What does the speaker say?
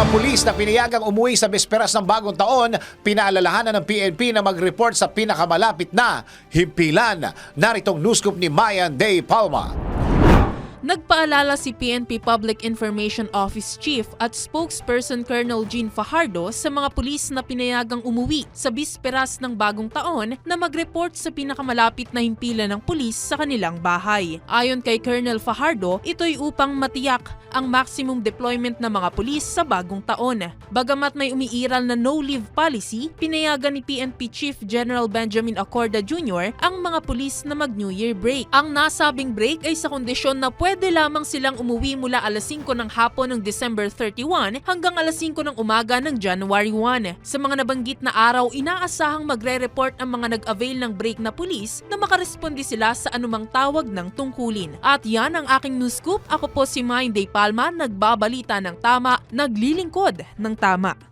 mga pulis na pinayagang umuwi sa bisperas ng bagong taon, pinaalalahanan ng PNP na mag-report sa pinakamalapit na himpilan. Naritong newscoop ni Mayan Day Palma. Nagpaalala si PNP Public Information Office Chief at spokesperson Colonel Jean Fajardo sa mga pulis na pinayagang umuwi sa bisperas ng bagong taon na mag-report sa pinakamalapit na himpilan ng pulis sa kanilang bahay. Ayon kay Colonel Fajardo, ito'y upang matiyak ang maximum deployment ng mga pulis sa bagong taon. Bagamat may umiiral na no-leave policy, pinayagan ni PNP Chief General Benjamin Acorda Jr. ang mga pulis na mag-New Year break. Ang nasabing break ay sa kondisyon na pwede lamang silang umuwi mula alas 5 ng hapon ng December 31 hanggang alas 5 ng umaga ng January 1. Sa mga nabanggit na araw, inaasahang magre-report ang mga nag-avail ng break na pulis na makaresponde sila sa anumang tawag ng tungkulin. At yan ang aking news scoop. Ako po si Mind Day Palma, nagbabalita ng tama, naglilingkod ng tama.